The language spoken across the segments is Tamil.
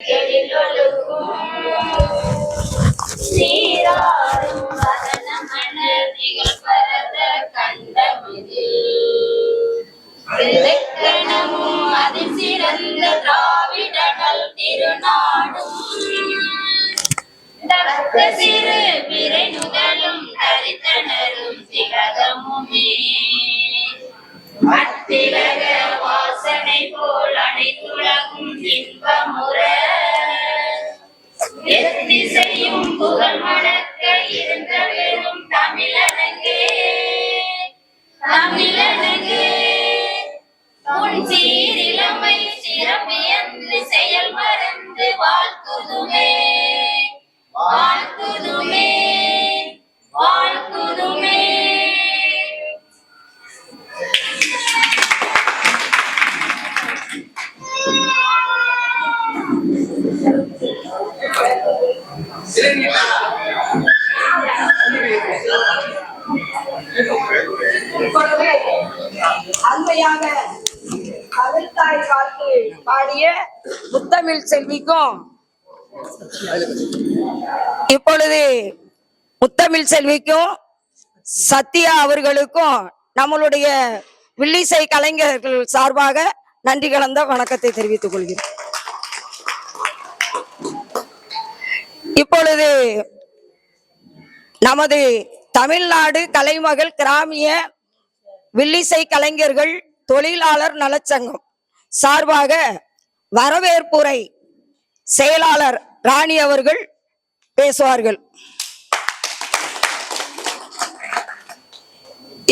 எழிலொழுகும் சீராரும் வதனமன நிகழ்பரத கண்டமிதில் இலக்கணமும் அதில் சிறந்த திராவிடர்கள் திருநாடும் தக்க சிறு பிறை நுதலும் தரித்தனரும் திலகமுமே அத்திலக வாசனை போல் அனைத்துலகும் இன்பமுற. எத்திசையும் புகழ் மணக்க இருந்த வெறும் தமிழனங்கே. தமிழனங்கே. உன் சீரிழமை சிறப்பியந்து செயல் மறந்து வாழ்த்துதுமே. வாழ்த்துதுமே. வாழ்த்து பாடிய முத்தமிழ் செல்விக்கும் இப்பொழுது முத்தமிழ் செல்விக்கும் சத்யா அவர்களுக்கும் நம்மளுடைய வில்லிசை கலைஞர்கள் சார்பாக நன்றி கலந்த வணக்கத்தை தெரிவித்துக் கொள்கிறேன். இப்பொழுது நமது தமிழ்நாடு கலைமகள் கிராமிய வில்லிசை கலைஞர்கள் தொழிலாளர் நலச்சங்கம் சார்பாக வரவேற்புரை செயலாளர் ராணி அவர்கள் பேசுவார்கள்.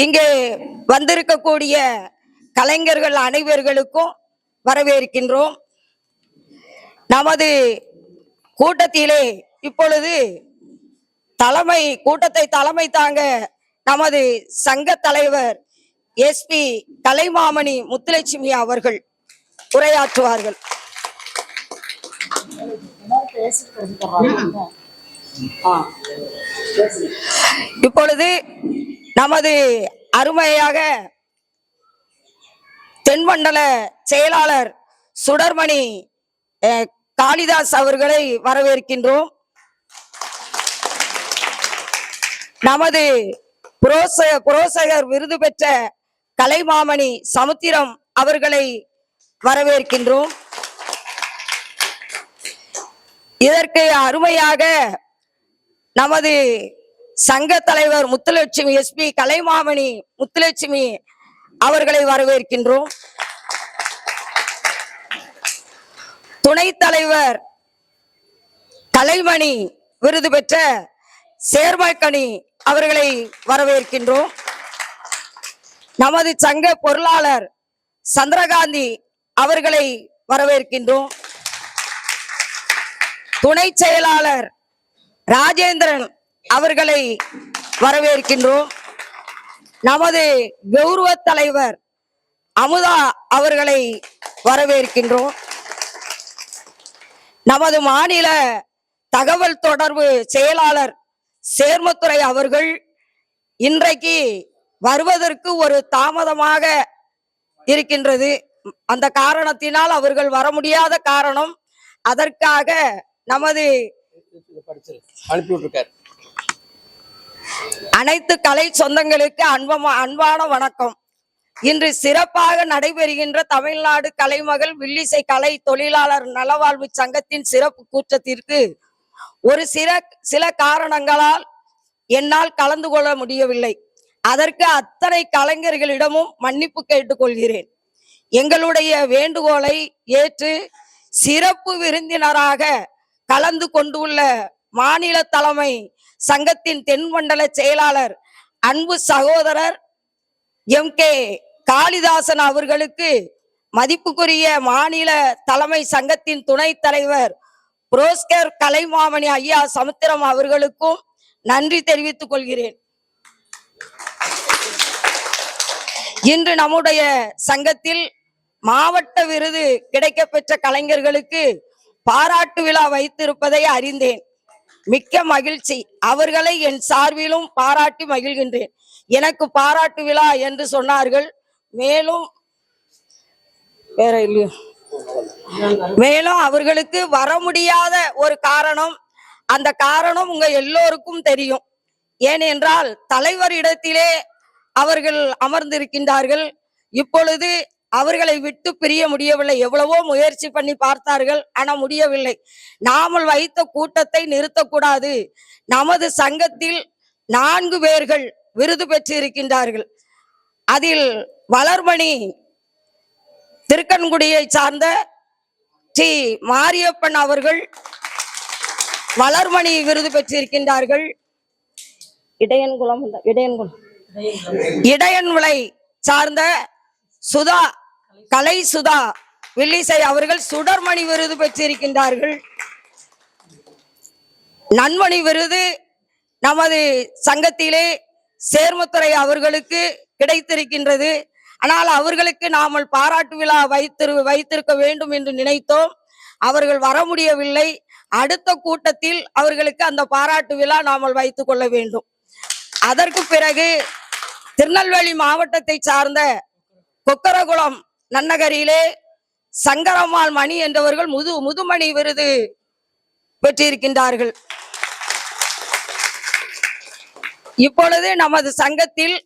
இங்கே வந்திருக்கக்கூடிய கலைஞர்கள் அனைவர்களுக்கும் வரவேற்கின்றோம். நமது கூட்டத்திலே இப்பொழுது தலைமை கூட்டத்தை தலைமை தாங்க நமது சங்க தலைவர் எஸ்பி கலைமாமணி முத்துலட்சுமி அவர்கள் உரையாற்றுவார்கள். இப்பொழுது நமது அருமையாக தென்மண்டல செயலாளர் சுடர்மணி அஹ், காளிதாஸ் அவர்களை வரவேற்கின்றோம். நமது புரோச புரோசகர் விருது பெற்ற கலைமாமணி சமுத்திரம் அவர்களை வரவேற்கின்றோம். இதற்கு அருமையாக நமது சங்க தலைவர் முத்துலட்சுமி எஸ்பி கலைமாமணி முத்துலட்சுமி அவர்களை வரவேற்கின்றோம். துணைத் தலைவர் கலைமணி விருது பெற்ற சேர்மக்கணி அவர்களை வரவேற்கின்றோம். நமது சங்க பொருளாளர் சந்திரகாந்தி அவர்களை வரவேற்கின்றோம். துணை செயலாளர் ராஜேந்திரன் அவர்களை வரவேற்கின்றோம். நமது கௌரவ தலைவர் அமுதா அவர்களை வரவேற்கின்றோம். நமது மாநில தகவல் தொடர்பு செயலாளர் சேர்மத்துறை அவர்கள் இன்றைக்கு வருவதற்கு ஒரு தாமதமாக இருக்கின்றது. அந்த காரணத்தினால் அவர்கள் வர முடியாத காரணம் அதற்காக நமது அனைத்து கலை சொந்தங்களுக்கு அன்பமா அன்பான வணக்கம். இன்று சிறப்பாக நடைபெறுகின்ற தமிழ்நாடு கலைமகள் வில்லிசை கலை தொழிலாளர் நலவாழ்வு சங்கத்தின் சிறப்பு கூட்டத்திற்கு ஒரு சில சில காரணங்களால் என்னால் கலந்து கொள்ள முடியவில்லை. அதற்கு அத்தனை கலைஞர்களிடமும் மன்னிப்பு கேட்டுக்கொள்கிறேன். எங்களுடைய வேண்டுகோளை ஏற்று சிறப்பு விருந்தினராக கலந்து கொண்டுள்ள மாநில தலைமை சங்கத்தின் தென்மண்டல செயலாளர் அன்பு சகோதரர் எம். கே. காளிதாசன் அவர்களுக்கு மதிப்புக்குரிய மாநில தலைமை சங்கத்தின் துணைத் தலைவர் புரோஸ்கர் கலைமாமணி ஐயா சமுத்திரம் அவர்களுக்கும் நன்றி தெரிவித்துக் கொள்கிறேன். இன்று நம்முடைய சங்கத்தில் மாவட்ட விருது கிடைக்கப்பெற்ற கலைஞர்களுக்கு பாராட்டு விழா வைத்திருப்பதை அறிந்தேன். மிக்க மகிழ்ச்சி. அவர்களை என் சார்பிலும் பாராட்டி மகிழ்கின்றேன். எனக்கு பாராட்டு விழா என்று சொன்னார்கள். மேலும் வேற இல்லையோ. மேலும் அவர்களுக்கு வர முடியாத ஒரு காரணம் அந்த காரணம் உங்க எல்லோருக்கும் தெரியும். ஏனென்றால் தலைவர் இடத்திலே அவர்கள் அமர்ந்திருக்கின்றார்கள். இப்பொழுது அவர்களை விட்டு பிரிய முடியவில்லை. எவ்வளவோ முயற்சி பண்ணி பார்த்தார்கள். ஆனால் முடியவில்லை. நாமல் வைத்த கூட்டத்தை நிறுத்தக்கூடாது. நமது சங்கத்தில் நான்கு பேர்கள் விருது பெற்றிருக்கின்றார்கள். அதில் வளர்மணி திருக்கன்குடியை சார்ந்த டி. மாரியப்பன் அவர்கள் வளர்மணி விருது பெற்றிருக்கின்றார்கள். இடையன்குளம் இடையன்குளம். இடையன்விளை சார்ந்த சுதா கலை சுதா வில்லிசை அவர்கள் சுடர்மணி விருது பெற்றிருக்கின்றார்கள். நன்மணி விருது நமது சங்கத்திலே சேர்மத்துறை அவர்களுக்கு கிடைத்திருக்கின்றது. ஆனால் அவர்களுக்கு நாமல் பாராட்டு விழா வைத்திரு வைத்திருக்க வேண்டும் என்று நினைத்தோம். அவர்கள் வர முடியவில்லை. அடுத்த கூட்டத்தில் அவர்களுக்கு அந்த பாராட்டு விழா நாமல் வைத்து கொள்ள வேண்டும். அதற்கு பிறகு திருநெல்வேலி மாவட்டத்தை சார்ந்த கொக்கரகுளம் நன்னகரியிலே சங்கரம்மாள் மணி என்றவர்கள் முது முதுமணி விருது பெற்றிருக்கின்றார்கள். இப்பொழுது நமது சங்கத்தில்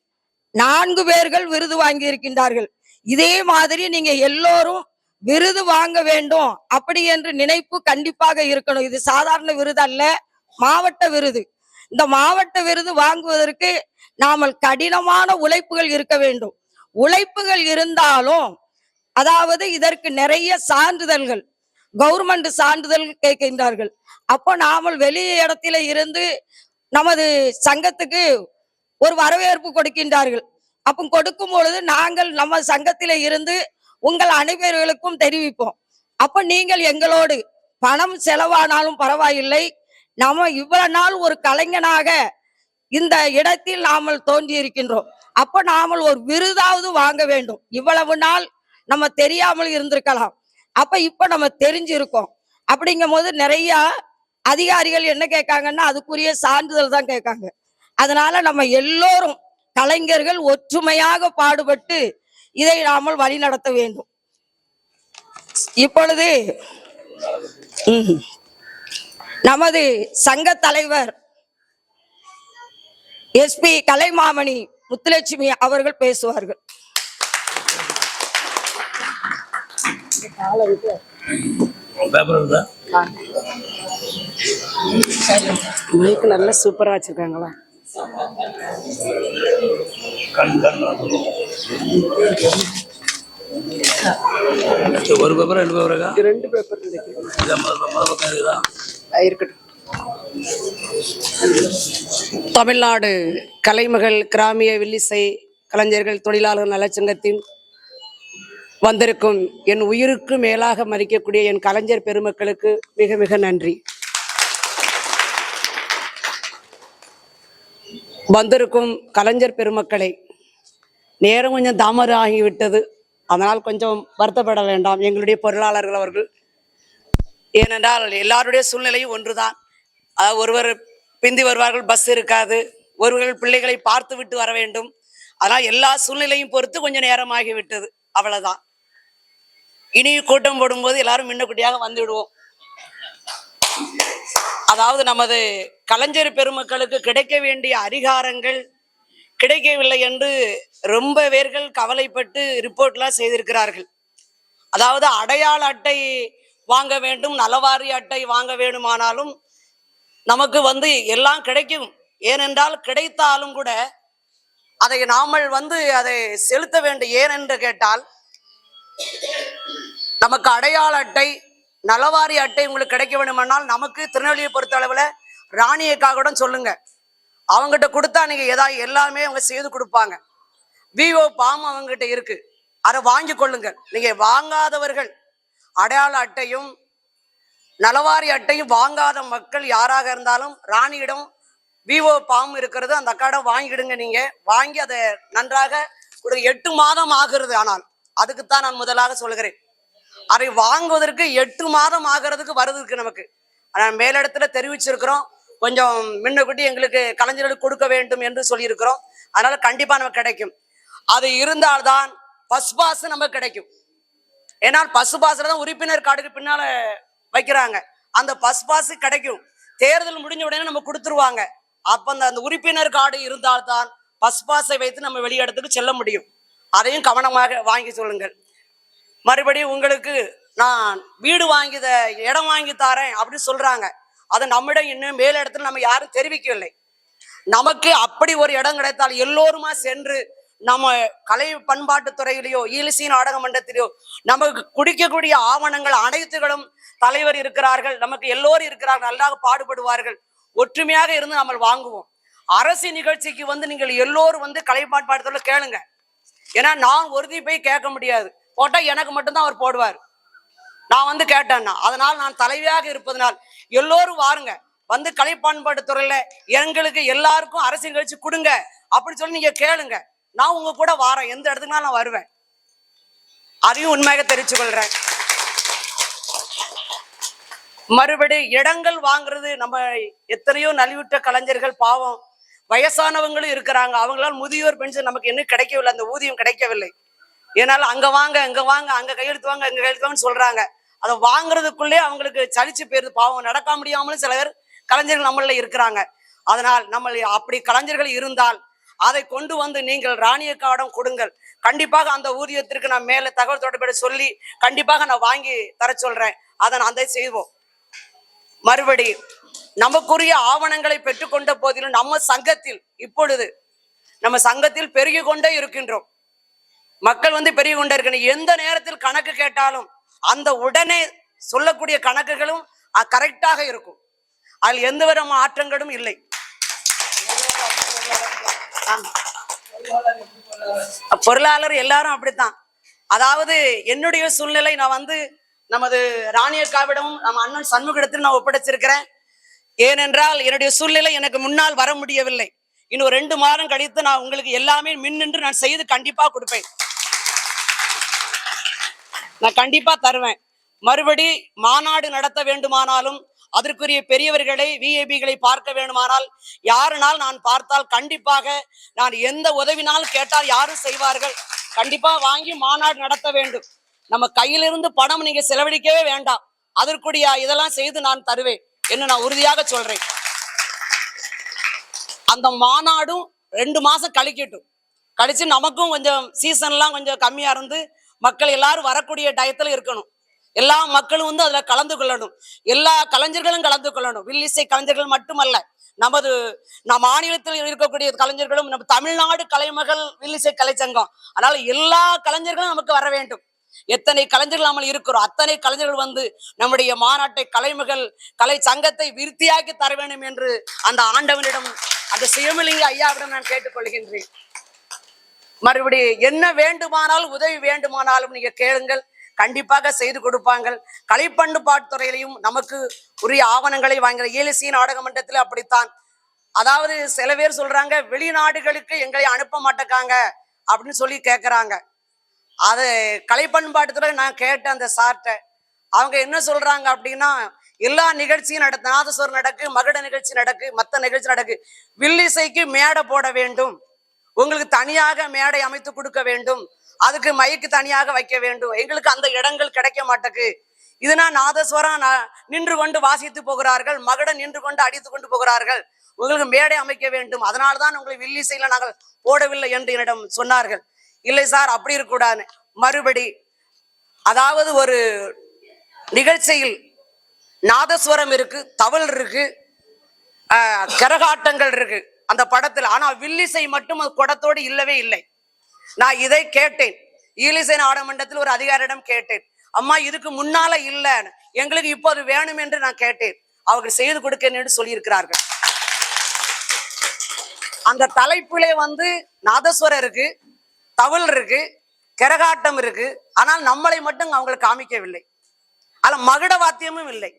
நான்கு பேர்கள் விருது வாங்கி இருக்கின்றார்கள் இதே மாதிரி நீங்க எல்லோரும் விருது வாங்க வேண்டும். அப்படி என்று நினைப்பு கண்டிப்பாக இருக்கணும். இது சாதாரண விருது அல்ல. மாவட்ட விருது. இந்த மாவட்ட விருது வாங்குவதற்கு நாமல் கடினமான உழைப்புகள் இருக்க வேண்டும். உழைப்புகள் இருந்தாலும் அதாவது இதற்கு நிறைய சான்றிதழ்கள் கவர்மெண்ட் சான்றிதழ் கேட்கின்றார்கள். அப்போ நாமல் வெளி இடத்துல இருந்து நமது சங்கத்துக்கு ஒரு வரவேற்பு கொடுக்கின்றார்கள். அப்போ கொடுக்கும் பொழுது நாங்கள் நம்ம சங்கத்தில் இருந்து உங்கள் அனைவர்களுக்கும் தெரிவிப்போம். அப்போ நீங்கள் எங்களோடு பணம் செலவானாலும் பரவாயில்லை. நம்ம இவ்வளவு நாள் ஒரு கலைஞனாக இந்த இடத்தில் நாமல் தோன்றி இருக்கின்றோம் நாமல் ஒரு விருதாவது வாங்க வேண்டும். இவ்வளவு நாள் நம்ம தெரியாமல் இருந்திருக்கலாம். அப்ப இப்ப நம்ம தெரிஞ்சிருக்கோம். அப்படிங்கும் போது நிறைய அதிகாரிகள் என்ன கேட்காங்கன்னா அதுக்குரிய சான்றிதழ் தான் கேட்காங்க. அதனால நம்ம எல்லோரும் கலைஞர்கள் ஒற்றுமையாக பாடுபட்டு இதை நாமல் வழி நடத்த வேண்டும். இப்பொழுது நமது சங்க தலைவர் எஸ்பி கலைமாமணி முத்துலட்சுமி அவர்கள் பேசுவார்கள். பேப்பர் இருக்குதா மைக் நல்லா சூப்பரா வச்சிருக்காங்களா? ஒரு பேப்பரா ரெண்டு பேப்பராக்கா இது ரெண்டு பேப்பர் இருக்குதா? இருக்கட்டும். தமிழ்நாடு கலைமகள் கிராமிய வில்லிசை கலைஞர்கள் தொழிலாளர் நலச்சங்கத்தின் வந்திருக்கும் என் உயிருக்கு மேலாக மதிக்கக்கூடிய என் கலைஞர் பெருமக்களுக்கு மிக மிக நன்றி. வந்திருக்கும் கலைஞர் பெருமக்களை நேரம் கொஞ்சம் தாமதம் ஆகிவிட்டது. அதனால் கொஞ்சம் வருத்தப்பட வேண்டாம். எங்களுடைய பொருளாளர்கள் அவர்கள். ஏனென்றால் எல்லாருடைய சூழ்நிலையும் ஒன்றுதான். அதாவது ஒருவர் பிந்தி வருவார்கள் பஸ் இருக்காது. ஒருவர்கள் பிள்ளைகளை பார்த்து விட்டு வர வேண்டும். அதனால் எல்லா சூழ்நிலையும் பொறுத்து கொஞ்சம் நேரமாகி விட்டது அவ்வளவுதான். இனி கூட்டம் போடும்போது எல்லாரும் முன்னக்குட்டியாக வந்து விடுவோம். அதாவது நமது கலைஞர் பெருமக்களுக்கு கிடைக்க வேண்டிய அதிகாரங்கள் கிடைக்கவில்லை என்று ரொம்ப பேர்கள் கவலைப்பட்டு ரிப்போர்ட்லாம் செய்திருக்கிறார்கள். அதாவது அடையாள அட்டை வாங்க வேண்டும் நலவாரி அட்டை வாங்க வேண்டுமானாலும் நமக்கு வந்து எல்லாம் கிடைக்கும். ஏனென்றால் கிடைத்தாலும் கூட அதை நாமல் வந்து அதை செலுத்த வேண்டும். ஏன் என்று கேட்டால் நமக்கு அடையாள அட்டை நலவாரி அட்டை உங்களுக்கு கிடைக்க வேண்டுமானால் நமக்கு திருநெல்வேலியை பொறுத்த அளவில் ராணியக்காக கூட சொல்லுங்க. அவங்ககிட்ட கொடுத்தா நீங்க ஏதாவது எல்லாமே அவங்க செய்து கொடுப்பாங்க. விஓ பாம் அவங்ககிட்ட இருக்கு. அதை வாங்கி கொள்ளுங்க. நீங்க வாங்காதவர்கள் அடையாள அட்டையும் நலவாரி அட்டையும் வாங்காத மக்கள் யாராக இருந்தாலும் ராணியிடம் விவோ பாம் இருக்கிறது அந்த அக்காடம் வாங்கிடுங்க நீங்க. வாங்கி அதை நன்றாக ஒரு எட்டு மாதம் ஆகிறது ஆனால் அதுக்குத்தான் நான் முதலாக சொல்கிறேன் அதை வாங்குவதற்கு எட்டு மாதம் ஆகிறதுக்கு வருதுக்கு நமக்கு. ஆனால் மேலிடத்துல தெரிவிச்சிருக்கிறோம். கொஞ்சம் முன்னக்கூட்டி எங்களுக்கு கலைஞர்களுக்கு கொடுக்க வேண்டும் என்று சொல்லியிருக்கிறோம். அதனால கண்டிப்பா நமக்கு கிடைக்கும். அது இருந்தால்தான் பஸ் பாஸ் நமக்கு கிடைக்கும். ஏன்னா பஸ் பாசுல தான் உறுப்பினர் கார்டுக்கு பின்னால வைக்கிறாங்க. அந்த பஸ் பாஸ் கிடைக்கும். தேர்தல் முடிஞ்ச உடனே நம்ம கொடுத்துருவாங்க. அப்ப அந்த அந்த உறுப்பினர் கார்டு இருந்தால்தான் பஸ் பாஸை வைத்து நம்ம வெளியிடத்துக்கு செல்ல முடியும். அதையும் கவனமாக வாங்கி சொல்லுங்கள். மறுபடியும் உங்களுக்கு நான் வீடு வாங்கித இடம் வாங்கி தரேன் அப்படின்னு சொல்றாங்க. அதை நம்மிடம் இன்னும் மேல் இடத்துல நம்ம யாரும் தெரிவிக்கவில்லை. நமக்கு அப்படி ஒரு இடம் கிடைத்தால் எல்லோருமா சென்று நம்ம கலை பண்பாட்டு துறையிலேயோ ஈலிசி நாடக மன்றத்திலேயோ நமக்கு குடிக்கக்கூடிய ஆவணங்கள் அனைத்துகளும் தலைவர் இருக்கிறார்கள் நமக்கு எல்லோரும் இருக்கிறார்கள் நல்லாக பாடுபடுவார்கள் ஒற்றுமையாக இருந்து நம்ம வாங்குவோம். அரசு நிகழ்ச்சிக்கு வந்து நீங்கள் எல்லோரும் வந்து கலை பண்பாட்டுல கேளுங்க. ஏன்னா நான் உறுதி போய் கேட்க முடியாது. போட்டால் எனக்கு மட்டும்தான் அவர் போடுவார். நான் வந்து கேட்டேன்னா அதனால் நான் தலைவியாக இருப்பதனால் எல்லோரும் வாருங்க. வந்து கலை பண்பாட்டு துறையில எங்களுக்கு எல்லாருக்கும் அரசு நிகழ்ச்சி கொடுங்க. அப்படின்னு சொல்லி நீங்க கேளுங்க. நான் உங்க கூட வாரேன். எந்த இடத்துக்குனாலும் நான் வருவேன். அதையும் உண்மையாக தெரிவிச்சு கொள்றேன் மறுபடி இடங்கள் வாங்குறது நம்ம எத்தனையோ நலிவுற்ற கலைஞர்கள் பாவம். வயசானவங்களும் இருக்கிறாங்க. அவங்களால் முதியோர் பென்ஷன் நமக்கு இன்னும் கிடைக்கவில்லை. அந்த ஊதியம் கிடைக்கவில்லை. ஏன்னால அங்க வாங்க இங்க வாங்க அங்க கையெழுத்து வாங்க இங்க கையெழுத்து வாங்கன்னு சொல்றாங்க. அதை வாங்குறதுக்குள்ளே அவங்களுக்கு சலிச்சு போயிருது. பாவம் நடக்க முடியாமலும் சில பேர் கலைஞர்கள் நம்மள இருக்கிறாங்க. அதனால் நம்ம அப்படி கலைஞர்கள் இருந்தால் அதை கொண்டு வந்து நீங்கள் ராணியக்காவிடம் கொடுங்கள். கண்டிப்பாக அந்த ஊதியத்திற்கு நான் மேல தகவல் தொடர்பு சொல்லி கண்டிப்பாக நான் வாங்கி தர சொல்றேன். அதை நான் அதை செய்வோம். மறுபடி நமக்குரிய ஆவணங்களை பெற்றுக்கொண்ட போதிலும் நம்ம சங்கத்தில் இப்பொழுது நம்ம சங்கத்தில் பெருகி கொண்டே இருக்கின்றோம். மக்கள் வந்து பெருகி கொண்டே இருக்கணும் எந்த நேரத்தில் கணக்கு கேட்டாலும் அந்த உடனே சொல்லக்கூடிய கணக்குகளும் கரெக்டாக இருக்கும். அதில் எந்த விதமான ஆற்றங்களும் இல்லை. பொருளாளர் எல்லாரும் அப்படித்தான். அதாவது என்னுடைய சூழ்நிலை நான் வந்து நமது ராணியக்காவிடமும் நம்ம அண்ணன் சண்முகத்தில் நான் ஒப்படைச்சிருக்கிறேன். ஏனென்றால் என்னுடைய சூழ்நிலை எனக்கு முன்னால் வர முடியவில்லை. இன்னும் ரெண்டு மாதம் கழித்து நான் உங்களுக்கு எல்லாமே மின்னின்று நான் செய்து கண்டிப்பாக கொடுப்பேன். நான் கண்டிப்பா தருவேன். மறுபடி மாநாடு நடத்த வேண்டுமானாலும் அதற்குரிய பெரியவர்களை விஐபிகளை பார்க்க வேண்டுமானால் யாருனால் நான் பார்த்தால் கண்டிப்பாக நான் எந்த உதவினால் கேட்டால் யாரும் செய்வார்கள்? கண்டிப்பா வாங்கி மாநாடு நடத்த வேண்டும். நம்ம கையிலிருந்து பணம் நீங்க செலவழிக்கவே வேண்டாம். அதற்குரிய இதெல்லாம் செய்து நான் தருவேன் என்று நான் உறுதியாக சொல்றேன். அந்த மாநாடும் ரெண்டு மாசம் கழிக்கட்டும். கழிச்சு நமக்கும் கொஞ்சம் சீசன்லாம் கொஞ்சம் கம்மியா இருந்து மக்கள் எல்லாரும் வரக்கூடிய டயத்துல இருக்கணும். எல்லா மக்களும் வந்து அதுல கலந்து கொள்ளணும். எல்லா கலைஞர்களும் கலந்து கொள்ளணும். வில்லிசை கலைஞர்கள் மட்டுமல்ல நமது நம் மாநிலத்தில் இருக்கக்கூடிய கலைஞர்களும் நம்ம தமிழ்நாடு கலைமகள் வில்லிசை கலைச்சங்கம். அதனால எல்லா கலைஞர்களும் நமக்கு வர வேண்டும். எத்தனை கலைஞர்கள் நம்ம இருக்கிறோம் அத்தனை கலைஞர்கள் வந்து நம்முடைய மாநாட்டை கலைமகள் கலை சங்கத்தை விருத்தியாக்கி தர வேண்டும் என்று அந்த ஆண்டவனிடம் அந்த சிவமலிங்க ஐயாவிடம் நான் கேட்டுக்கொள்கின்றேன். மறுபடி என்ன வேண்டுமானாலும் உதவி வேண்டுமானாலும் நீங்க கேளுங்கள். கண்டிப்பாக செய்து கொடுப்பாங்கள். கலைப்பண்பாட்டுத்துறையிலையும் நமக்கு உரிய ஆவணங்களை வாங்கிற ஏலிசி நாடக மன்றத்தில் அப்படித்தான். அதாவது சில பேர் சொல்றாங்க வெளிநாடுகளுக்கு எங்களை அனுப்ப மாட்டேக்காங்க அப்படின்னு சொல்லி கேட்கறாங்க அது கலைப்பண்பாட்டுத்துறை நான் கேட்டேன் அந்த சார்ட்ட அவங்க என்ன சொல்றாங்க அப்படின்னா எல்லா நிகழ்ச்சியும் நட நாதஸ்வரம் நடக்கு மகுட நிகழ்ச்சி நடக்கு மற்ற நிகழ்ச்சி நடக்கு வில்லிசைக்கு மேடை போட வேண்டும். உங்களுக்கு தனியாக மேடை அமைத்து கொடுக்க வேண்டும். அதுக்கு மைக்கு தனியாக வைக்க வேண்டும். எங்களுக்கு அந்த இடங்கள் கிடைக்க மாட்டேக்கு. இதுனா நாதஸ்வரம் ந- நின்று கொண்டு வாசித்து போகிறார்கள். மகுடம் நின்று கொண்டு அடித்து கொண்டு போகிறார்கள். உங்களுக்கு மேடை அமைக்க வேண்டும். அதனால்தான் உங்களை வில்லிசையில நாங்கள் போடவில்லை என்று என்னிடம் சொன்னார்கள். இல்லை சார் அப்படி இருக்கக்கூடாது. மறுபடி அதாவது ஒரு நிகழ்ச்சியில் நாதஸ்வரம் இருக்கு தவள் இருக்கு கரகாட்டங்கள் இருக்கு. அந்த படத்துல. ஆனா வில்லிசை மட்டும் அது குடத்தோடு இல்லவே இல்லை. நான் இதை கேட்டேன். ஈலிசை நாடமன்றத்தில் ஒரு அதிகாரியிடம் கேட்டேன். அம்மா இதுக்கு முன்னால இல்லைன்னு. எங்களுக்கு இப்போ அது வேணும் என்று நான் கேட்டேன். அவர்கள் செய்து கொடுக்கணும்னு சொல்லியிருக்கிறார்கள். அந்த தலைப்பிலே வந்து நாதஸ்வரம் இருக்கு தவில் இருக்கு கரகாட்டம் இருக்கு. ஆனால் நம்மளை மட்டும் அவங்களுக்கு காமிக்கவில்லை. அதுல மகுட வாத்தியமும் இல்லை.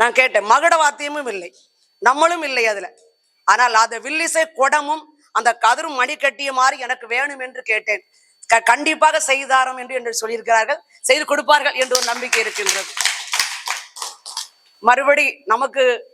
நான் கேட்டேன் மகுட வாத்தியமும் இல்லை. நம்மளும் இல்லை அதுல. ஆனால் அந்த வில்லிசை குடமும் அந்த கதிரும் மணி கட்டிய மாதிரி எனக்கு வேணும் என்று கேட்டேன். க- கண்டிப்பாக செய்தாரம் என்று என்று சொல்லியிருக்கிறார்கள். செய்து கொடுப்பார்கள் என்று ஒரு நம்பிக்கை இருக்கின்றது. மறுபடி நமக்கு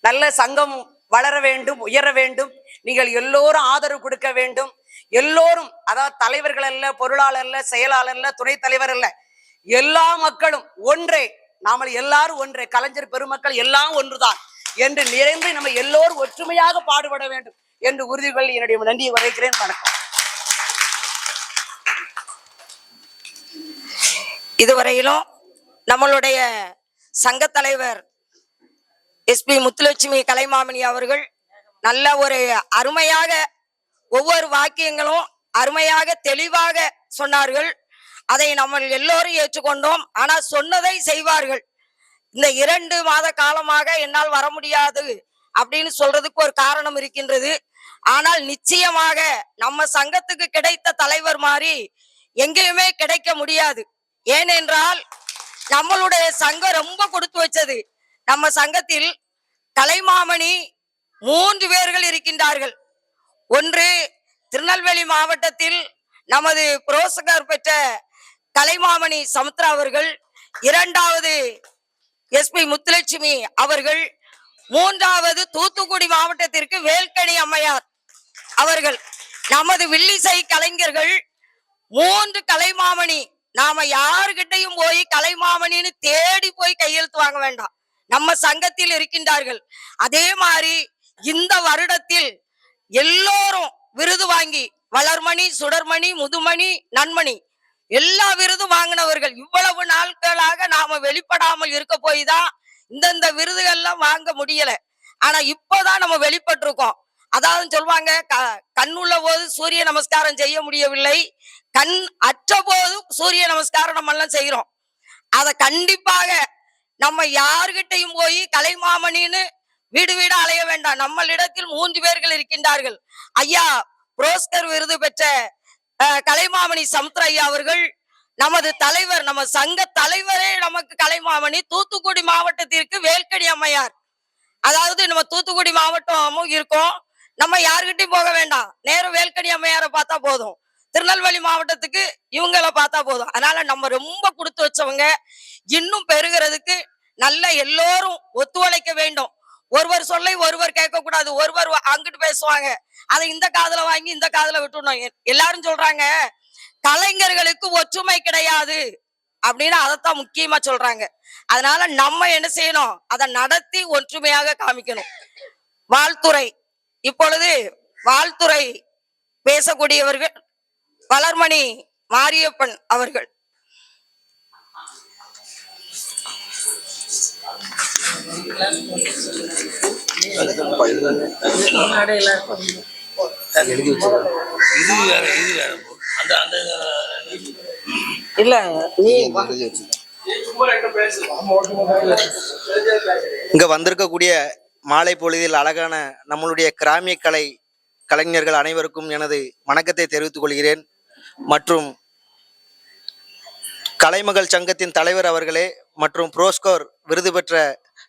நல்ல சங்கம் வளர வேண்டும் உயர வேண்டும். நீங்கள் எல்லோரும் ஆதரவு கொடுக்க வேண்டும். எல்லோரும் அதாவது தலைவர்கள் அல்ல பொருளாளர் அல்ல செயலாளர் அல்ல துணை தலைவர் அல்ல. எல்லா மக்களும் ஒன்றே. நாமல் எல்லாரும் ஒன்றே. கலைஞர் பெருமக்கள் எல்லாம் ஒன்றுதான். என்று நிறைந்து நம்ம எல்லோரும் ஒற்றுமையாக பாடுபட வேண்டும் என்று உறுதிகள் என்னுடைய நன்றியை வரைக்கிறேன் வணக்கம். இதுவரையிலும் நம்மளுடைய சங்க தலைவர் எஸ்பி முத்துலட்சுமி கலைமாமணி அவர்கள் நல்ல ஒரு அருமையாக ஒவ்வொரு வாக்கியங்களும் அருமையாக தெளிவாக சொன்னார்கள். அதை நம்ம எல்லோரும் ஏற்றுக்கொண்டோம். ஆனால் சொன்னதை செய்வார்கள். இந்த இரண்டு மாத காலமாக என்னால் வர முடியாது அப்படின்னு சொல்றதுக்கு ஒரு காரணம் இருக்கின்றது. ஆனால் நிச்சயமாக நம்ம சங்கத்துக்கு கிடைத்த தலைவர் மாதிரி எங்கேயுமே கிடைக்க முடியாது. ஏனென்றால் நம்மளுடைய சங்கம் ரொம்ப கொடுத்து வச்சது. நம்ம சங்கத்தில் கலைமாமணி மூன்று பேர்கள் இருக்கின்றார்கள். ஒன்று திருநெல்வேலி மாவட்டத்தில் நமது புரோசகர் பெற்ற கலைமாமணி சமுத்ரா அவர்கள் இரண்டாவது எஸ்பி முத்துலட்சுமி அவர்கள் மூன்றாவது தூத்துக்குடி மாவட்டத்திற்கு வேல்கனி அம்மையார் அவர்கள். நமது வில்லிசை கலைஞர்கள் மூன்று கலைமாமணி. நாம யாருகிட்டையும் போய் கலைமாமணின்னு தேடி போய் கையெழுத்து வாங்க வேண்டாம். நம்ம சங்கத்தில் இருக்கின்றார்கள். அதே மாதிரி இந்த வருடத்தில் எல்லோரும் விருது வாங்கி வளர்மணி சுடர்மணி முதுமணி நன்மணி எல்லா விருதும் வாங்கினவர்கள். இவ்வளவு நாட்களாக நாம வெளிப்படாமல் இருக்க போய் தான் இந்தந்த விருதுகள்லாம் வாங்க முடியல. ஆனா இப்போதான் நம்ம வெளிப்பட்டிருக்கோம். அதாவது சொல்லுவாங்க க- போது சூரிய நமஸ்காரம் செய்ய முடியவில்லை. கண் அற்ற போது சூரிய நமஸ்காரம் நம்ம எல்லாம் செய்யறோம் அதை கண்டிப்பாக நம்ம யாருகிட்டையும் போய் கலைமாமணின்னு வீடு வீடு அலைய வேண்டாம். நம்மளிடத்தில் மூன்று பேர்கள் இருக்கின்றார்கள். ஐயா புரோஸ்கர் விருது பெற்ற கலைமாமணி சமுத்திரையா அவர்கள் நமது தலைவர் நம்ம சங்க தலைவரே நமக்கு கலைமாமணி தூத்துக்குடி மாவட்டத்திற்கு வேல்கடி அம்மையார். அதாவது நம்ம தூத்துக்குடி மாவட்டமும் இருக்கோம். நம்ம யாருக்கிட்டையும் போக வேண்டாம். நேரம் வேல்கடி அம்மையாரை பார்த்தா போதும். திருநெல்வேலி மாவட்டத்துக்கு இவங்கள பார்த்தா போதும். அதனால நம்ம ரொம்ப கொடுத்து வச்சவங்க. இன்னும் பெருகிறதுக்கு நல்ல எல்லோரும் ஒத்துழைக்க வேண்டும். ஒருவர் சொல்லை ஒருவர் கேட்கக்கூடாது. ஒருவர் அங்கிட்டு பேசுவாங்க. அதை இந்த காதுல வாங்கி இந்த காதுல விட்டுடணும். எல்லாரும் சொல்றாங்க கலைஞர்களுக்கு ஒற்றுமை கிடையாது அப்படின்னு அதைத்தான் முக்கியமா சொல்றாங்க. அதனால நம்ம என்ன செய்யணும்? அதை நடத்தி ஒற்றுமையாக காமிக்கணும். வாழ்த்துறை. இப்பொழுது வாழ்த்துறை பேசக்கூடியவர்கள் வளர்மணி மாரியப்பன் அவர்கள். இது வேற இது வேற அந்த அந்த இல்ல நீ இங்க வந்திருக்கக்கூடிய மாலை பொழுதில் அழகான நம்மளுடைய கிராமிய கலை கலைஞர்கள் அனைவருக்கும் எனது வணக்கத்தை தெரிவித்துக் கொள்கிறேன். மற்றும் கலைமகள் சங்கத்தின் தலைவர் அவர்களே மற்றும் புரோஸ்கோர் விருது பெற்ற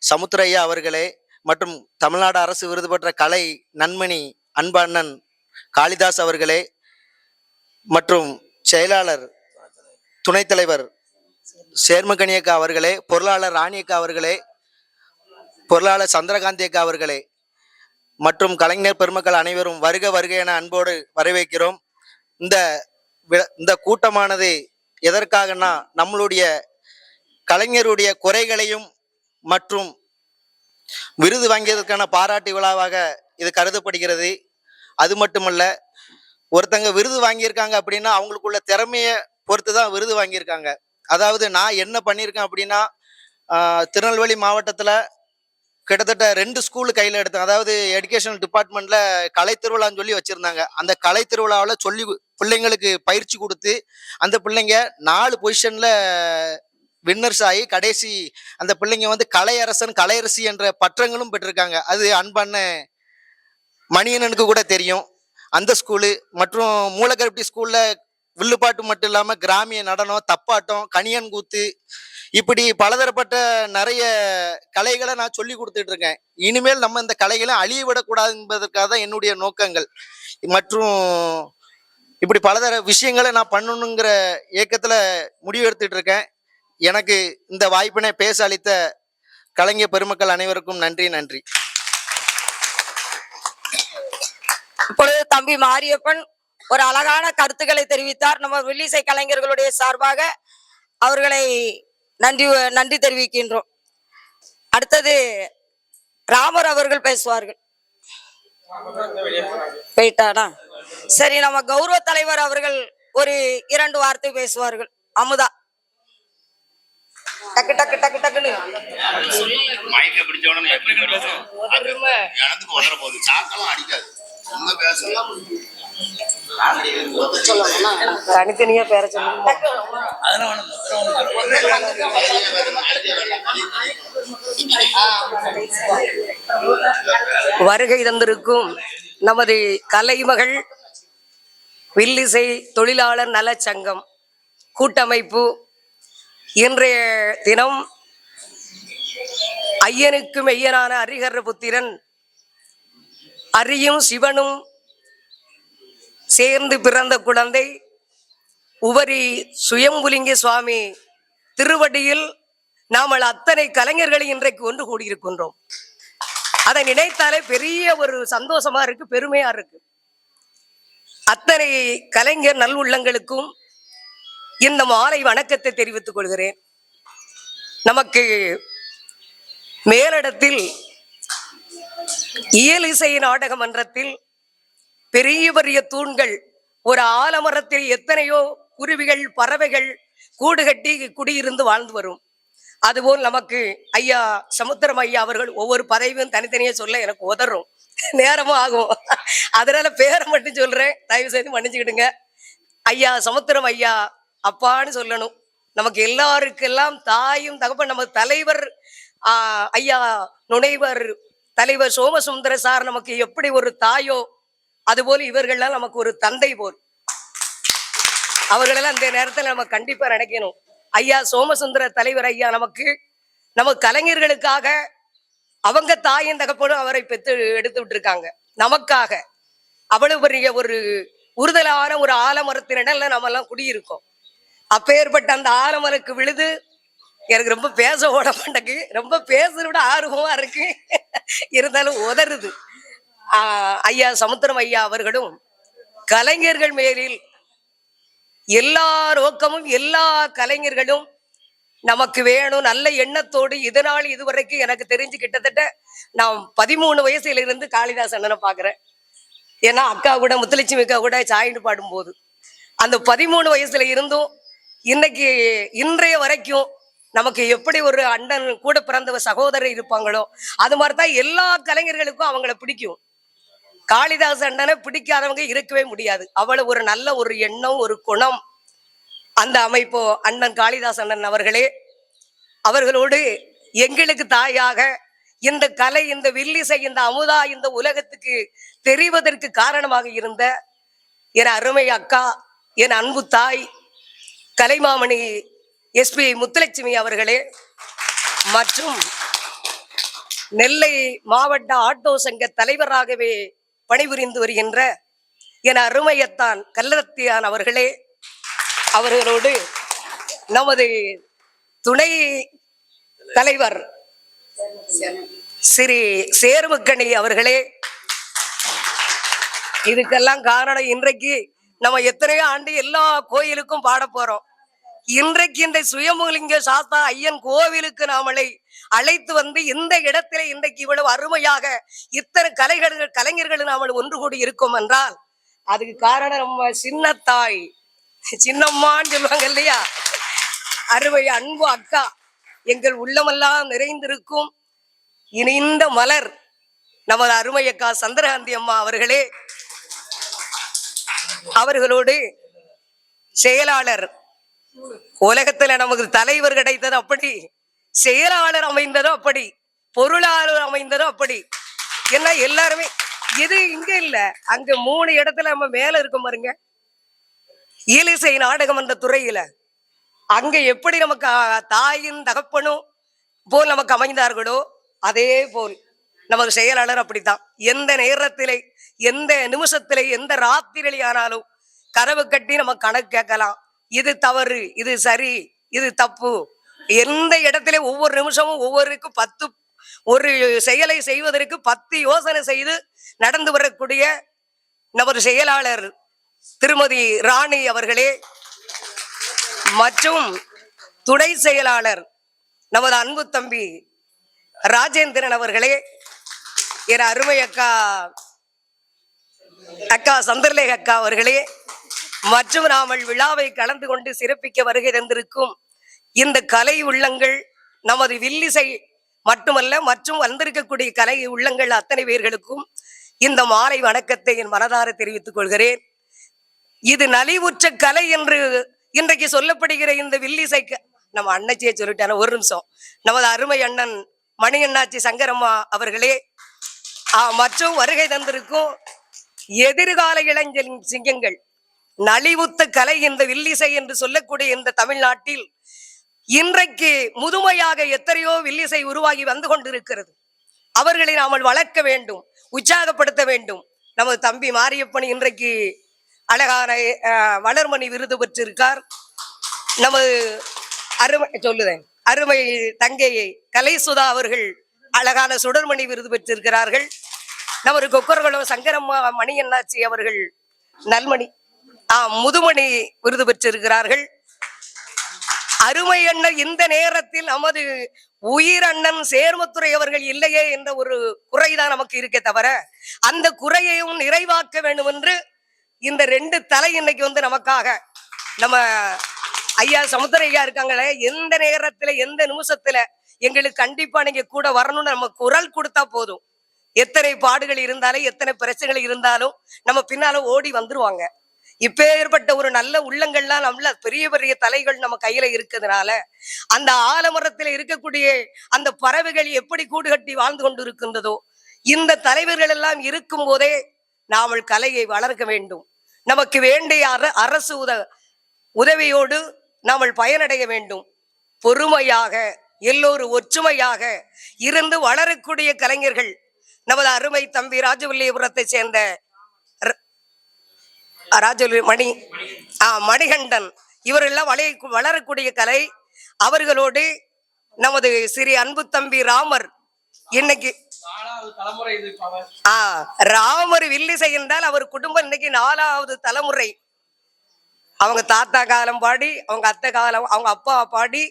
சமுத்திரையா அவர்களே மற்றும் தமிழ்நாடு அரசு விருது பெற்ற கலை நன்மணி அன்பண்ணன் காளிதாஸ் அவர்களே மற்றும் செயலாளர் துணைத் தலைவர் சேர்மகனியக்கா அவர்களே பொருளாளர் ராணியக்கா அவர்களே பொருளாளர் சந்திரகாந்தி அக்கா அவர்களே மற்றும் கலைஞர் பெருமக்கள் அனைவரும் வருக வருக என அன்போடு வரவேற்கிறோம். இந்த இந்த கூட்டமானது எதற்காகனா நம்மளுடைய கலைஞருடைய குறைகளையும் மற்றும் விருது வாங்கியதற்கான பாராட்டு விழாவாக இது கருதப்படுகிறது. அது மட்டுமல்ல ஒருத்தங்க விருது வாங்கியிருக்காங்க அப்படின்னா அவங்களுக்குள்ள திறமையை பொறுத்து தான் விருது வாங்கியிருக்காங்க. அதாவது நான் என்ன பண்ணியிருக்கேன் அப்படின்னா திருநெல்வேலி மாவட்டத்தில் கிட்டத்தட்ட ரெண்டு ஸ்கூலு கையில் எடுத்தேன். அதாவது எஜுகேஷனல் டிபார்ட்மெண்ட்ல கலை திருவிழான்னு சொல்லி வச்சிருந்தாங்க. அந்த கலை திருவிழாவில் சொல்லி பிள்ளைங்களுக்கு பயிற்சி கொடுத்து அந்த பிள்ளைங்க நாலு பொசிஷன்ல வின்னர்ஸ் ஆகி கடைசி அந்த பிள்ளைங்க வந்து கலையரசன் கலையரசி என்ற பற்றங்களும் பெற்றிருக்காங்க. அது அன்பான மணியனனுக்கு கூட தெரியும். அந்த ஸ்கூலு மற்றும் மூலக்கருப்பட்டி ஸ்கூலில் வில்லுப்பாட்டு மட்டும் இல்லாமல் கிராமிய நடனம் தப்பாட்டம் கணியன் கூத்து இப்படி பலதரப்பட்ட நிறைய கலைகளை நான் சொல்லி கொடுத்துட்டு இருக்கேன். இனிமேல் நம்ம இந்த கலைகளை அழிய விடக்கூடாது என்பதற்காக தான் என்னுடைய நோக்கங்கள். மற்றும் இப்படி பலதர விஷயங்களை நான் பண்ணணுங்கிற இயக்கத்தில் முடிவு எடுத்துட்டு இருக்கேன். எனக்கு இந்த வாய்ப்பினை பேச அளித்த கலைஞர் பெருமக்கள் அனைவருக்கும் நன்றி நன்றி இப்பொழுது தம்பி மாரியப்பன் ஒரு அழகான கருத்துக்களை தெரிவித்தார். நம்ம வில்லிசை கலைஞர்களுடைய சார்பாக அவர்களை நன்றி நன்றி தெரிவிக்கின்றோம். அடுத்தது ராமர் அவர்கள் பேசுவார்கள். போயிட்டானா? சரி நம்ம கௌரவ தலைவர் அவர்கள் ஒரு இரண்டு வார்த்தை பேசுவார்கள். அமுதா. டக்கு டக்கு டக்கு டக்குன்னு. மயக்க பிடிச்ச உடனே எப்படி பேசும் எனக்கு உதற போகுது. சாக்கெல்லாம் அடிக்காது. தனித்தனியா பேர சொல்லுங்க வருகை தந்திருக்கும் நமது கலைமகள் வில்லிசை தொழிலாளர் நலச் சங்கம் கூட்டமைப்பு. இன்றைய தினம் ஐயனுக்கு மெய்யனான அரிகர புத்திரன் அரியும் சிவனும் சேர்ந்து பிறந்த குழந்தை உபரி சுயம்புலிங்க சுவாமி திருவடியில் நாமல் அத்தனை கலைஞர்களை இன்றைக்கு ஒன்று கூடியிருக்கின்றோம். அதை நினைத்தாலே பெரிய ஒரு சந்தோஷமா இருக்கு பெருமையா இருக்கு. அத்தனை கலைஞர் நல்லுள்ளங்களுக்கும் இந்த மாலை வணக்கத்தை தெரிவித்துக் கொள்கிறேன். நமக்கு மேலிடத்தில் இயல் இசை நாடக மன்றத்தில் பெரிய பெரிய தூண்கள் ஒரு ஆலமரத்தில் எத்தனையோ குருவிகள் பறவைகள் கூடு கட்டி குடியிருந்து வாழ்ந்து வரும். அதுபோல் நமக்கு ஐயா சமுத்திரம் ஐயா அவர்கள் ஒவ்வொரு பதவியும் தனித்தனியா சொல்ல எனக்கு உதறும். நேரமும் ஆகும். அதனால பேரை மட்டும் சொல்றேன். தயவு செய்து மன்னிச்சுக்கிடுங்க. ஐயா சமுத்திரம் ஐயா அப்பான்னு சொல்லணும். நமக்கு எல்லாருக்கெல்லாம் தாயும் தகப்பன் நம்ம தலைவர் ஆஹ், ஐயா நுழைவர் தலைவர் சோமசுந்தர சார் நமக்கு எப்படி ஒரு தாயோ அதுபோல் இவர்கள்லாம் நமக்கு ஒரு தந்தை போல். அவர்களெல்லாம் அந்த நேரத்தில் நம்ம கண்டிப்பா நினைக்கணும். ஐயா சோமசுந்தர தலைவர் ஐயா நமக்கு நம்ம கலைஞர்களுக்காக அவங்க தாயின் தகப்பனும் அவரை பெற்று எடுத்து விட்டுருக்காங்க. நமக்காக. அவ்வளவு பெரிய ஒரு உறுதலான ஒரு ஆலமரத்தினிடல நம்ம எல்லாம் குடியிருக்கோம். அப்பேற்பட்ட அந்த ஆலமரக்கு விழுது எனக்கு ரொம்ப பேச ஓட மாட்டேங்கு ரொம்ப பேசுறது விட ஆர்வமா இருக்கு. இருந்தாலும் உதறுது. ஐயா சமுத்திரம் ஐயா அவர்களும் கலைஞர்கள் மேலில் எல்லா நோக்கமும் எல்லா கலைஞர்களும் நமக்கு வேணும் நல்ல எண்ணத்தோடு இதனால் இதுவரைக்கும் எனக்கு தெரிஞ்சு கிட்டத்தட்ட நான் பதிமூணு வயசுல இருந்து காளிதாஸ் அண்ணனை பாக்குறேன் ஏன்னா அக்கா கூட முத்துலட்சுமி அக்கா கூட சாயின்னு பாடும்போது. அந்த பதிமூணு வயசுல இருந்தும் இன்னைக்கு இன்றைய வரைக்கும் நமக்கு எப்படி ஒரு அண்ணன் கூட பிறந்த சகோதரர் இருப்பாங்களோ அது மாதிரி தான் எல்லா கலைஞர்களுக்கும் அவங்கள பிடிக்கும். காளிதாஸ் அண்ணனை பிடிக்காதவங்க இருக்கவே முடியாது. அவ்வளவு ஒரு நல்ல ஒரு எண்ணம் ஒரு குணம் அந்த அமைப்போ அண்ணன் காளிதாஸ் அண்ணன் அவர்களே. அவர்களோடு எங்களுக்கு தாயாக இந்த கலை இந்த வில்லிசை இந்த அமுதா இந்த உலகத்துக்கு தெரிவதற்கு காரணமாக இருந்த என் அருமை அக்கா என் அன்பு தாய் கலைமாமணி எஸ்பி முத்துலட்சுமி அவர்களே மற்றும் நெல்லை மாவட்ட ஆட்டோ சங்க தலைவராகவே பணிபுரிந்து வருகின்ற என் அருமையத்தான் கல்லத்தியான் அவர்களே அவர்களோடு நமது துணை தலைவர் ஸ்ரீ சேர்முக்கணி அவர்களே இதுக்கெல்லாம் காரணம் இன்றைக்கு நம்ம எத்தனையோ ஆண்டு எல்லா கோயிலுக்கும் பாட போறோம். இன்றைக்கு இந்த சுயமுலிங்க சாஸ்தா ஐயன் கோவிலுக்கு நாமளை அழைத்து வந்து இந்த இடத்திலே இன்றைக்கு இவ்வளவு அருமையாக இத்தனை கலைகள் கலைஞர்கள் நாமல் ஒன்று கூடி இருக்கோம் என்றால் அதுக்கு காரணம் நம்ம சின்னத்தாய். சின்னம்மான்னு சொல்லுவாங்க இல்லையா? அருமை அன்பு அக்கா. எங்கள் உள்ளமெல்லாம் நிறைந்திருக்கும் இனிந்த மலர் நமது அருமை அக்கா சந்திரகாந்தி அம்மா அவர்களே. அவர்களோடு செயலாளர் உலகத்துல நமக்கு தலைவர் கிடைத்தது அப்படி செயலாளர் அமைந்ததும் அப்படி பொருளாளர் அமைந்ததும் அப்படி. ஏன்னா எல்லாருமே இது இங்க இல்ல அங்க மூணு இடத்துல நம்ம மேல இருக்கும் பாருங்க. இயலிசை நாடகம் என்ற துறையில அங்க எப்படி நமக்கு தாயின் தகப்பனும் போல் நமக்கு அமைந்தார்களோ அதே போல் நமது செயலாளர் அப்படித்தான். எந்த நேரத்திலே எந்த நிமிஷத்திலே எந்த ராத்திரிலே ஆனாலும் கதவு கட்டி நம்ம கணக்கு கேட்கலாம். இது தவறு இது சரி இது தப்பு. எந்த இடத்துல ஒவ்வொரு நிமிஷமும் ஒவ்வொருக்கும் பத்து ஒரு செயலை செய்வதற்கு பத்து யோசனை செய்து நடந்து வரக்கூடிய நமது செயலாளர் திருமதி ராணி அவர்களே மற்றும் துணை செயலாளர் நமது அன்பு தம்பி ராஜேந்திரன் அவர்களே என் அருமை அக்கா அக்கா சந்திரலேக அக்கா அவர்களே மற்றும் நாமல் விழாவை கலந்து கொண்டு சிறப்பிக்க வருகை தந்திருக்கும் இந்த கலை உள்ளங்கள் நமது வில்லிசை மட்டுமல்ல மற்றும் வந்திருக்கக்கூடிய கலை உள்ளங்கள் அத்தனை பேர்களுக்கும் இந்த மாலை வணக்கத்தை என் மனதார தெரிவித்துக் கொள்கிறேன். இது நலிவுற்ற கலை என்று இன்றைக்கு சொல்லப்படுகிற இந்த வில்லிசை நம்ம அண்ணச்சியை சொல்லிட்டான ஒரு நிமிஷம். நமது அருமை அண்ணன் மணி அண்ணாச்சி சங்கரம்மா அவர்களே மற்றும் வருகை தந்திருக்கும் எதிர்கால இளைஞரின் சிங்கங்கள். நலிவுத்த கலை இந்த வில்லிசை என்று சொல்லக்கூடிய இந்த தமிழ்நாட்டில் இன்றைக்கு முதுமையாக எத்தனையோ வில்லிசை உருவாகி வந்து கொண்டிருக்கிறது. அவர்களை நாமல் வளர்க்க வேண்டும் உற்சாகப்படுத்த வேண்டும். நமது தம்பி மாரியப்பன் இன்றைக்கு அழகான வளர்மணி விருது பெற்றிருக்கார். நமது அருமை சொல்லுதேன் அருமை தங்கையை கலைசுதா அவர்கள் அழகான சுடர்மணி விருது பெற்றிருக்கிறார்கள். நமது கொக்கர்களும் சங்கரம்மா மணி அண்ணாச்சி அவர்கள் நல்மணி ஆம் முதுமணி விருது பெற்றிருக்கிறார்கள். அருமை அண்ணன் இந்த நேரத்தில் நமது உயிர் அண்ணன் சேர்மத்துறை அவர்கள் இல்லையே என்ற ஒரு குறைதான் நமக்கு இருக்கே தவிர அந்த குறையையும் நிறைவாக்க வேண்டும் என்று இந்த ரெண்டு தலை இன்னைக்கு வந்து நமக்காக நம்ம ஐயா சமுத்திர ஐயா இருக்காங்களே எந்த நேரத்துல எந்த நிமிஷத்துல எங்களுக்கு கண்டிப்பா நீங்க கூட வரணும்னு நம்ம குரல் கொடுத்தா போதும். எத்தனை பாடுகள் இருந்தாலும் எத்தனை பிரச்சனைகள் இருந்தாலும் நம்ம பின்னால ஓடி வந்துருவாங்க. இப்பேற்பட்ட ஒரு நல்ல உள்ளங்கள்லாம் நம்மள பெரிய பெரிய தலைகள் நம்ம கையில இருக்கிறதுனால அந்த ஆலமரத்தில் இருக்கக்கூடிய அந்த பறவைகள் எப்படி கூடு கட்டி வாழ்ந்து கொண்டு இருக்கின்றதோ இந்த தலைவர்கள் எல்லாம் இருக்கும் போதே நாமல் கலையை வளர்க்க வேண்டும். நமக்கு வேண்டிய அர அரசு உத உதவியோடு நாமல் பயனடைய வேண்டும். பொறுமையாக எல்லோரும் ஒற்றுமையாக இருந்து வளரக்கூடிய கலைஞர்கள். நமது அருமை தம்பி ராஜவல்லிபுரத்தை சேர்ந்த ராஜல் மணி ஆ மணிகண்டன். இவரெல்லாம் வளைய வளரக்கூடிய கலை. அவர்களோடு நமது சிறி அன்பு தம்பி ராமர் இன்னைக்கு ஆ ராமர் வில்லிசை என்றால் அவர் குடும்பம் இன்னைக்கு நாலாவது தலைமுறை. அவங்க தாத்தா காலம் பாடி அவங்க அத்தை காலம் அவங்க அப்பா பாடி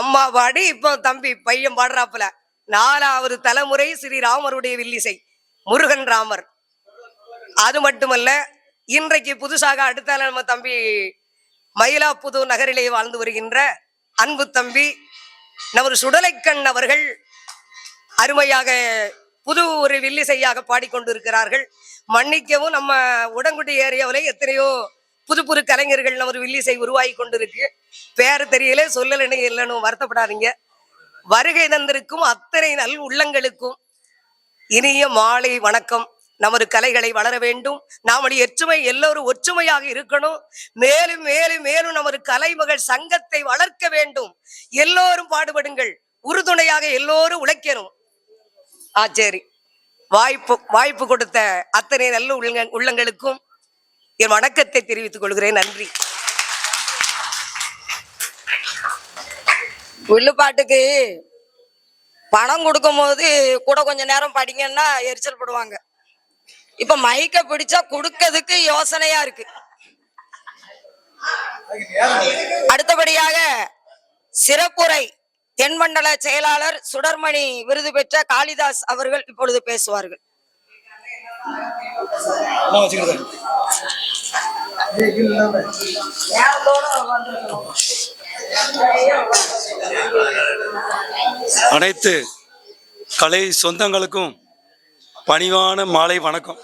அம்மா பாடி இப்போ தம்பி பையன் பாடுறாப்புல. நாலாவது தலைமுறை ஸ்ரீ ராமருடைய வில்லிசை முருகன் ராமர். அது மட்டுமல்ல இன்றைக்கு புதுசாக அடுத்த நம்ம தம்பி மயிலாப்புதூர் நகரிலே வாழ்ந்து வருகின்ற அன்பு தம்பி நமது சுடலைக்கண் அவர்கள் அருமையாக புது ஒரு வில்லிசையாக பாடிக்கொண்டிருக்கிறார்கள். மன்னிக்கவும் நம்ம உடங்குடி ஏரியாவில் எத்தனையோ புது புது கலைஞர்கள் நமது வில்லிசை உருவாகி கொண்டிருக்கு. பேர் தெரியல சொல்லலன்னு இல்லைன்னு வருத்தப்படாதீங்க. வருகை தந்திருக்கும் அத்தனை நல் உள்ளங்களுக்கும் இனிய மாலை வணக்கம். நமது கலைகளை வளர வேண்டும். நாமடி எற்றுமை எல்லோரும் ஒற்றுமையாக இருக்கணும். மேலும் மேலும் மேலும் நமது கலைமகள் சங்கத்தை வளர்க்க வேண்டும். எல்லோரும் பாடுபடுங்கள். உறுதுணையாக எல்லோரும் உழைக்கணும். ஆ சரி. வாய்ப்பு வாய்ப்பு கொடுத்த அத்தனை நல்ல உள்ளங்க உள்ளங்களுக்கும் என் வணக்கத்தை தெரிவித்துக் கொள்கிறேன். நன்றி. வில்லுப்பாட்டுக்கு பணம் கொடுக்கும்போது கூட கொஞ்ச நேரம் படிங்கன்னா எரிச்சல் படுவாங்க. இப்ப மைக்க பிடிச்சா கொடுக்கறதுக்கு யோசனையா இருக்கு. அடுத்தபடியாக சிறப்புரை தென்மண்டல செயலாளர் சுடர்மணி விருது பெற்ற காளிதாஸ் அவர்கள் இப்பொழுது பேசுவார்கள். அனைத்து கலை சொந்தங்களுக்கும் பணிவான மாலை வணக்கம்.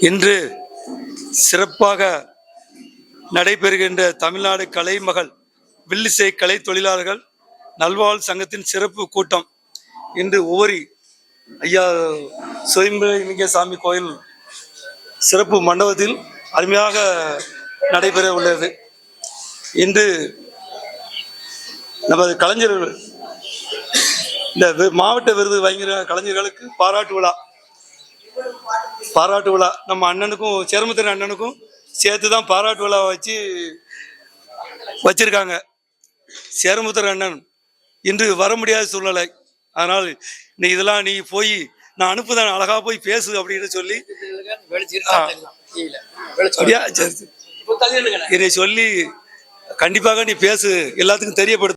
இன்று சிறப்பாக நடைபெறுகின்ற தமிழ்நாடு கலைமகள் வில்லிசை கலை தொழிலாளர்கள் நல்வாழ் சங்கத்தின் சிறப்பு கூட்டம் இன்று ஓரி ஐயா சுயம்பலிங்க சாமி கோயில் சிறப்பு மண்டபத்தில் அருமையாக நடைபெற உள்ளது இன்று நமது கலைஞர்கள் இந்த மாவட்ட விருது வாங்கிற கலைஞர்களுக்கு பாராட்டு விழா. பாராட்டு விழா. நம்ம அண்ணனுக்கும் சேரமுத்திர அண்ணனுக்கும் சேர்த்து தான் பாராட்டு விழா வச்சு வச்சிருக்காங்க. சேரமுத்திர அண்ணன் இன்று வர முடியாத சூழ்நிலை. அதனால் நீ இதெல்லாம் நீ போய் நான் அனுப்புதான் அழகா போய் பேசு அப்படின்னு சொல்லி. என்னை சொல்லி கண்டிப்பாக நீ பேசு. எல்லாத்துக்கும் தெரியப்படுத்து.